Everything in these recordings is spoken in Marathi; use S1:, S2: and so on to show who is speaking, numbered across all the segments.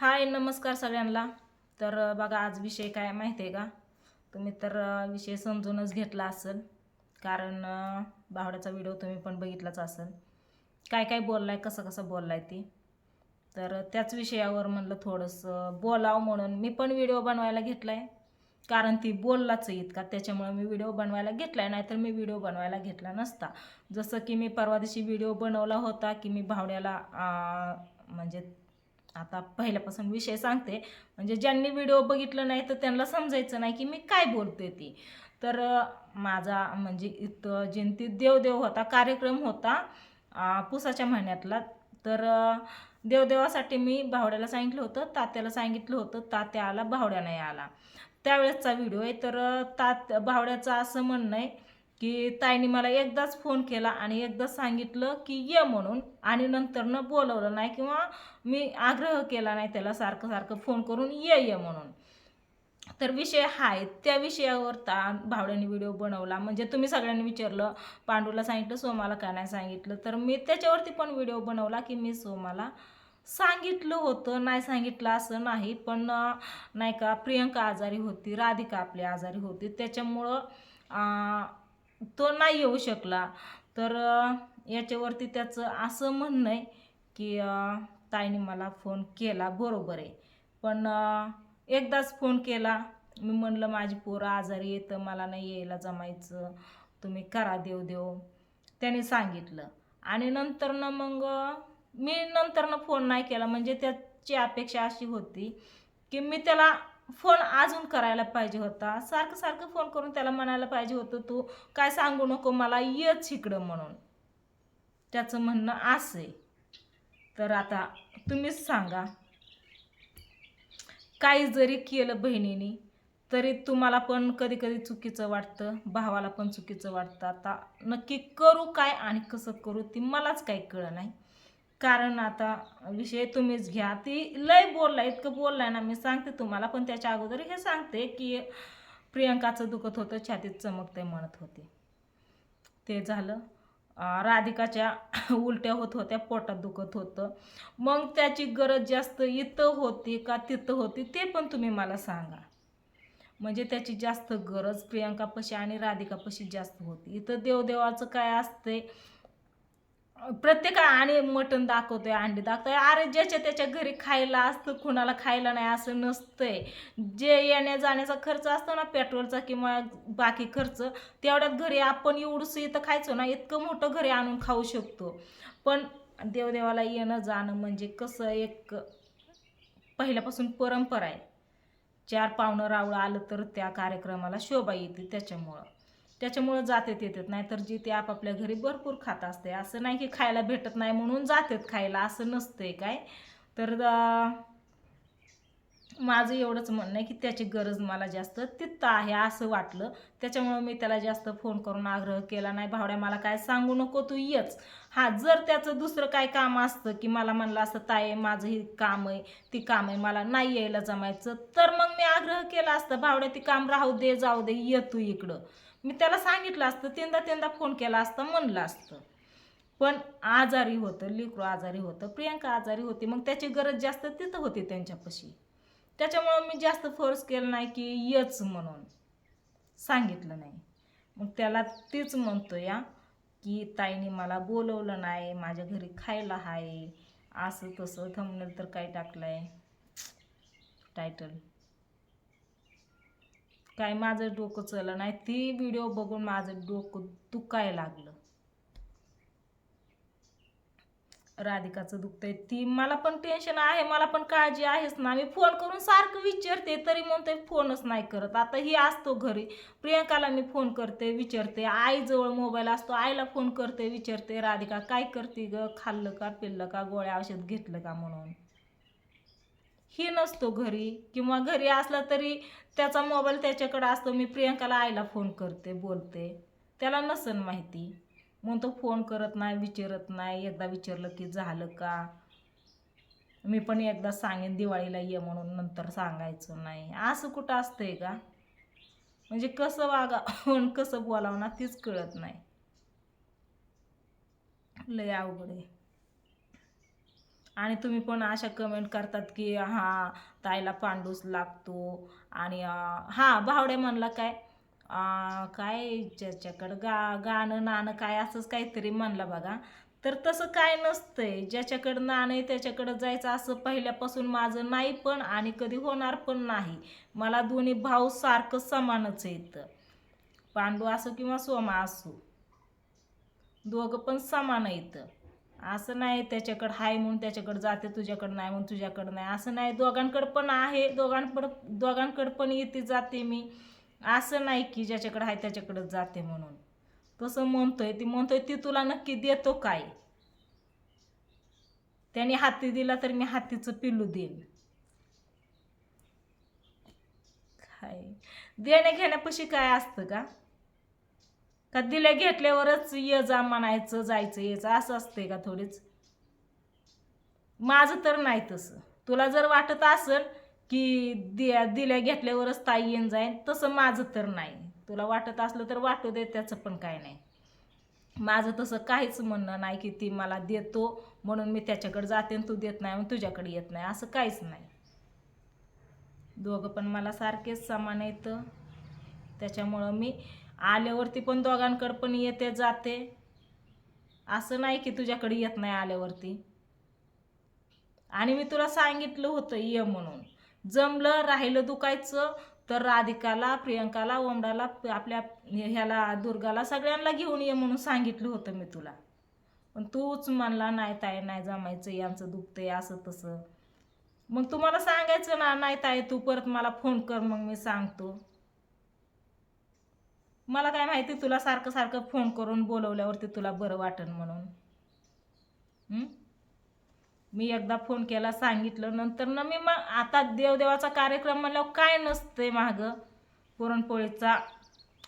S1: हाय नमस्कार सगळ्यांना. तर बघा आज विषय काय माहिती आहे का? तुम्ही तर विषय समजूनच घेतला असेल. कारण बावड्याचा व्हिडिओ तुम्ही पण बघितलाच असेल. काय काय बोललाय कसं कसं बोललाय ती? तर त्याच विषयावर म्हणलं थोडंसं बोलावं म्हणून मी पण व्हिडिओ बनवायला घेतलाय. कारण ती बोललाच इतका त्याच्यामुळे मी व्हिडिओ बनवायला घेतलाय नाहीतर मी व्हिडिओ बनवायला घेतला नसता. जसं की मी परवा दिवशी व्हिडिओ बनवला होता की मी भावड्याला म्हणजे आता पहिल्यापासून विषय सांगते. म्हणजे ज्यांनी व्हिडिओ बघितलं नाही तर त्यांना समजायचं नाही की मी काय बोलते ती. तर माझा म्हणजे इथं जयंतीत देवदेव होता कार्यक्रम होता पुसाच्या महिन्यातला. तर देवदेवासाठी मी भावड्याला सांगितलं होतं तात्याला सांगितलं होतं तात्या आला भावड्या नाही आला. त्यावेळेसचा व्हिडिओ आहे. तर तात भावड्याचं असं म्हणणं आहे की ताईने मला एकदाच फोन केला आणि एकदाच सांगितलं की ये म्हणून आणि नंतरनं बोलवलं नाही किंवा मी आग्रह केला नाही त्याला सारखं सारखं फोन करून ये ये म्हणून. तर विषय हा आहे त्या विषयावर ता भावड्याने व्हिडिओ बनवला. म्हणजे तुम्ही सगळ्यांनी विचारलं पांडूला सांगितलं सोमाला का नाही सांगितलं? तर मी त्याच्यावरती पण व्हिडिओ बनवला की मी सोमाला सांगितलं होतं. नाही सांगितलं असं नाही पण नाही का प्रियंका आजारी होती राधिका आपली आजारी होती. त्याच्यामुळं तो नाही येऊ शकला. तर याच्यावरती त्याचं असं म्हणणं आहे की ताईने मला फोन केला. बरोबर आहे. पण एकदाच फोन केला. मी म्हणलं माझी पोरं आजारी येतं मला नाही यायला जमायचं. तुम्ही करा देव देव. त्याने सांगितलं. आणि नंतरनं मग मी नंतरनं फोन नाही केला. म्हणजे त्याची अपेक्षा अशी होती की मी त्याला फोन अजून करायला पाहिजे होता. सारखं सारखं फोन करून त्याला म्हणायला पाहिजे होतं तू काय सांगू नको मला येच इकडं म्हणून. त्याचं म्हणणं असं आहे. तर आता तुम्हीच सांगा. काही जरी केलं बहिणीने तरी तुम्हाला पण कधी कधी चुकीचं वाटतं भावाला पण चुकीचं वाटतं. आता नक्की करू काय आणि कसं करू ती मलाच काही कळलं नाही. कारण आता विषय तुम्हीच घ्या. ती लय बोलला इतकं बोललाय ना मी सांगते तुम्हाला पण त्याच्या अगोदर हे सांगते की प्रियंकाचं दुखत होतं छातीत चमकते म्हणत होते. ते झालं. राधिकाच्या उलट्या होत होत्या पोटात दुखत होतं. मग त्याची गरज जास्त इथं होती का तिथं होती ते पण तुम्ही मला सांगा. म्हणजे त्याची जास्त गरज प्रियंकापाशी आणि राधिकापाशी जास्त होती. इथं देवदेवाचं काय असते प्रत्येक आणि मटण दाखवतोय अंडी दाखवतोय. अरे ज्याच्या त्याच्या घरी खायला असतं कुणाला खायला नाही असं नसतंय. जे येण्या जाण्याचा खर्च असतो ना पेट्रोलचा किंवा बाकी खर्च तेवढ्यात घरी आपण एवढंसं इथं खायचो ना इतकं मोठं घरी आणून खाऊ शकतो. पण देवदेवाला येणं जाणं म्हणजे कसं एक पहिल्यापासून परंपरा आहे. चार पाहुणं रावळं आलं तर त्या कार्यक्रमाला शोभा येते त्याच्यामुळं. त्याच्यामुळं जातेत येतात. नाहीतर जी ते आपापल्या घरी भरपूर खात असते. असं नाही की खायला भेटत नाही म्हणून जातात खायला. असं नसतंय काय? तर माझं एवढंच म्हणणं आहे की त्याची गरज मला जास्त तिथं आहे असं वाटलं. त्याच्यामुळं मी त्याला जास्त फोन करून आग्रह केला नाही. भावड्या मला काय सांगू नको तू येच. हा जर त्याचं दुसरं काय काम असतं की मला म्हणलं असतं ताई माझं हे काम आहे ती काम आहे मला नाही यायला जमायचं तर मग मी आग्रह केला असतं भावड्या ती काम राहू दे जाऊ दे ये तू इकडं. मी त्याला सांगितलं असतं तीनदा तीनदा फोन केला असतं म्हणलं असतं. पण आजारी होतं लेकरू आजारी होतं प्रियंका आजारी होती मग त्याची गरज जास्त तिथं होती त्यांच्यापाशी. त्याच्यामुळं मी जास्त फोर्स केलं नाही की येच म्हणून. सांगितलं नाही. मग त्याला तीच म्हणतो या की ताईने मला बोलवलं नाही माझ्या घरी खायला आहे असं तसं थंबनेल तर काय टाकलं आहे टायटल काय माझं डोकं चलं नाही ती व्हिडिओ बघून माझं डोकं दुखायला लागलं. राधिकाचं दुखतंय. ती मला पण टेन्शन आहे मला पण काळजी आहेच ना. मी फोन करून सारखं विचारते तरी म्हणते फोनच नाही करत. आता ही असतो घरी. प्रियंकाला मी फोन करते विचारते. आईजवळ मोबाईल असतो आईला फोन करते विचारते राधिका काय करते ग? खाल्लं का पिल्लं का गोळ्या औषध घेतलं का? म्हणून. ही नसतो घरी. किंवा घरी असला तरी त्याचा मोबाईल त्याच्याकडे असतो. मी प्रियंकाला आईला फोन करते बोलते. त्याला नसन माहिती. म्हणून तो फोन करत नाही विचारत नाही एकदा विचारलं की झालं का? मी पण एकदा सांगेन दिवाळीला ये म्हणून नंतर सांगायचं नाही. असं कुठं असतंय का? म्हणजे कसं वागा कसं बोलावं ना तीच कळत नाही. लय अवघड आहे. आणि तुम्ही पण अशा कमेंट करतात की हा ताईला पांडूस लागतो आणि हा भावड्या म्हणला काय? काय ज्याच्याकडं गा गाणं नाणं काय असंच काहीतरी म्हणला बघा. तर तसं काय नसतंय. ज्याच्याकडं नाणं आहे त्याच्याकडं जायचं असं पहिल्यापासून माझं नाही पण आणि कधी होणार पण नाही. मला दोन्ही भाऊ सारखं समानच आहेत. इथं पांडू असो किंवा सोमा असो दोघं पण समान आहेत. इथं असं नाही त्याच्याकडं आहे म्हणून त्याच्याकडं जाते तुझ्याकडं नाही म्हणून तुझ्याकडं नाही. असं नाही दोघांकडं पण आहे दोघांकडं दोघांकडं पण येते जाते मी. असं नाही की ज्याच्याकडं आहे त्याच्याकडे जाते म्हणून. तसं म्हणतोय ती म्हणतोय ती तुला नक्की देतो काय? त्याने हाती दिला तर मी हातीचं पिल्लू देईन. काय? देण्या घेण्यापाशी काय असतं का? का दिल्या घेतल्यावरच ये जा म्हणायचं जायचं यायचं असं असतंय का थोडीच? माझं तर नाही तसं. तुला जर वाटत असेल की दिया दिल्या घेतल्यावरच ताई येऊन जाईन. तसं माझं तर नाही. तुला वाटत असलं तर वाटू दे त्याचं पण काय नाही. माझं तसं काहीच म्हणणं नाही की ती मला देतो म्हणून मी त्याच्याकडे जाते आणि तू देत नाही म्हणून तुझ्याकडे येत नाही. असं काहीच नाही. दोघं पण मला सारखेच समान येतं त्याच्यामुळं मी आल्यावरती पण दोघांकडं पण येते जाते. असं नाही की तुझ्याकडे येत नाही आल्यावरती. आणि मी तुला सांगितलं होतं ये म्हणून. जमलं राहिलं दुखायचं तर राधिकाला प्रियंकाला ओमडाला आपल्या ह्याला दुर्गाला सगळ्यांना घेऊन ये म्हणून सांगितलं होतं मी तुला. पण तूच म्हणला नाही ताई नाही जमायचं यांचं दुखतंय असं तसं. मग तुम्हाला सांगायचं ना नाही ताई तू परत मला फोन कर मग मी सांगतो. मला काय माहिती तुला सारखं सारखं फोन करून बोलवल्यावरती तुला बरं वाटन म्हणून. हं? मी एकदा फोन केला सांगितलं. नंतर ना मी मग आता देवदेवाचा कार्यक्रम म्हणल्यावर काय नसते मागं? पुरणपोळीचा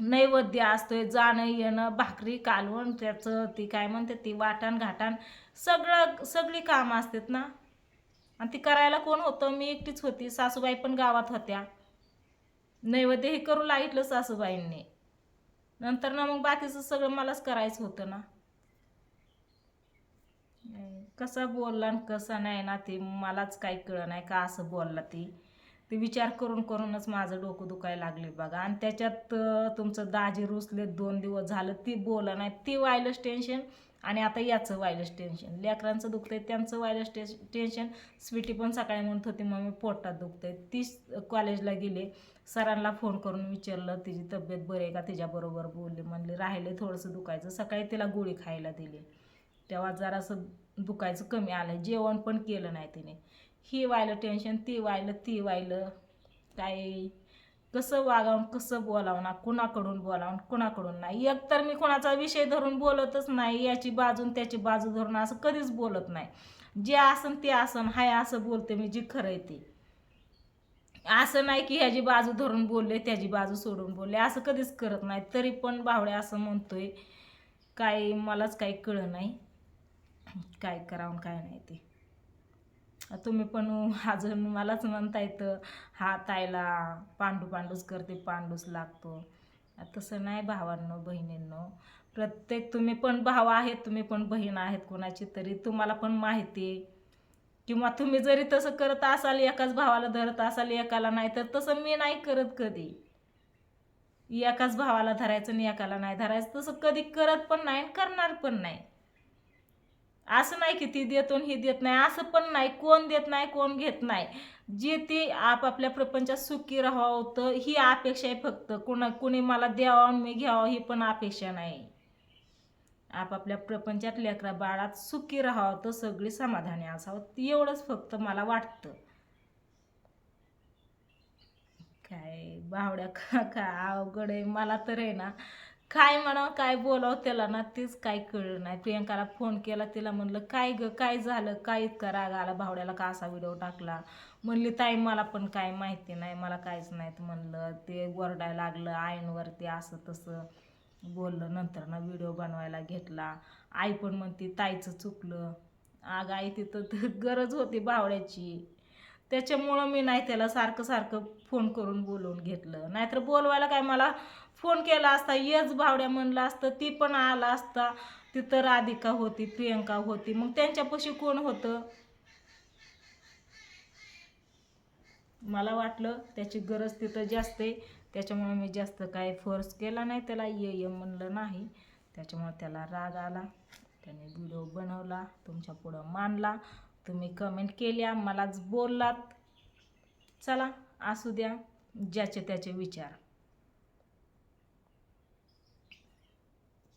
S1: नैवेद्य असतोय जाणं येणं भाकरी कालवण त्याचं ती काय म्हणते ती वाटण घाटण सगळं सगळी कामं असतात ना? आणि ती करायला कोण होतं? मी एकटीच होती सासूबाई पण गावात होत्या. नैवेद्य हे करू लागितलं सासूबाईंनी. नंतर ना मग बाकीचं सगळं मलाच करायचं होतं ना. कसा बोलला आणि कसा नाही ना ते मलाच काही कळ नाही का असं बोलला ती. ते विचार करून करूनच माझं डोकं दुखायला लागले बघा. आणि त्याच्यात तुमचं दाजी रुसले दोन दिवस झालं ती बोला नाही. ती व्हायलंच टेन्शन आणि आता याचं व्हायलंच टेन्शन. लेकरांचं दुखतंय त्यांचं व्हायलंच टे टेन्शन. स्वीटी पण सकाळी म्हणत होती मम्मी पोटात दुखतंय. ती कॉलेजला गेले. सरांना फोन करून विचारलं तिची तब्येत बरी आहे का? तिच्याबरोबर बोलले. म्हणले राहिले थोडंसं दुखायचं. सकाळी तिला गोळी खायला दिली. तेव्हा जरासं दुखायचं कमी आलं जेवण पण केलं नाही तिने. ही व्हायलं टेन्शन ती व्हायलं ती व्हायलं. काय? कसं वागावून कसं बोलावं ना? कुणाकडून बोलावून कुणाकडून नाही? एक तर मी कोणाचा विषय धरून बोलतच नाही याची बाजून त्याची बाजू धरून असं कधीच बोलत नाही. जे आसन ते आसन हाय असं बोलते मी जी खरं आहे ते. असं नाही की ह्याची बाजू धरून बोलले त्याची बाजू सोडून बोलले. असं कधीच करत नाही. तरी पण बावड्या असं म्हणतोय. काही मलाच काही कळलं नाही. काय करावं काय नाही ते. तुम्ही पण अजून मलाच म्हणता येतं हात आयला पांडू पांडूच करते पांडूच लागतो. तसं नाही भावांनो बहिणींनो. प्रत्येक तुम्ही पण भाव आहेत तुम्ही पण बहीण आहेत कोणाची तरी तुम्हाला पण माहिती किंवा तुम्ही जरी तसं करत असाल एकाच भावाला धरत असाल एकाला नाही तर तसं मी नाही करत कधी. एकाच भावाला धरायचं आणि एकाला नाही धरायचं तसं कधी करत पण नाही आणि करणार पण नाही. असं नाही की ती देतो आणि ही देत नाही असं पण नाही. कोण देत नाही कोण घेत नाही. जे ती आपापल्या प्रपंचात सुखी राहावं तर ही अपेक्षा आहे फक्त. कुणा कुणी मला द्यावं मी घ्यावं ही पण अपेक्षा नाही. आपापल्या प्रपंचात लेकरा बाळात सुखी राहावं तर सगळी समाधानी असावं. एवढंच फक्त मला वाटतं. काय बावड्या का का अवघड आहे. मला तर आहे ना काय म्हणावं काय बोलावं त्याला ना तेच काय कळलं नाही. प्रियंकाला फोन केला तिला म्हणलं काय ग काय झालं? काय इतका राग आला? भावड्याला का असा व्हिडिओ टाकला? म्हणली ताई मला पण काय माहिती नाही मला काहीच नाहीत म्हणलं. ते वरडायला लागलं आईंवरती असं तसं बोललं. नंतर ना व्हिडिओ बनवायला घेतला. आई पण म्हणते ताईचं चुकलं. आग आई तिथं तर गरज होती भावड्याची. त्याच्यामुळं मी नाही त्याला सारखं सारखं फोन करून बोलवून घेतलं. नाहीतर बोलवायला काय मला फोन केला असता येच भावड्या म्हणलं असतं ती पण आला असता. तिथं राधिका होती प्रियंका होती. मग त्यांच्यापाशी कोण होतं? मला वाटलं त्याची गरज तिथं जास्त आहे. त्याच्यामुळे मी जास्त काय फोर्स केला नाही त्याला ये ये म्हणलं नाही. त्याच्यामुळे त्याला राग आला. त्याने व्हिडिओ बनवला तुमच्या पुढं मानला तुम्ही कमेंट केल्या मलाच बोललात. चला असू द्या ज्याचे त्याचे विचार.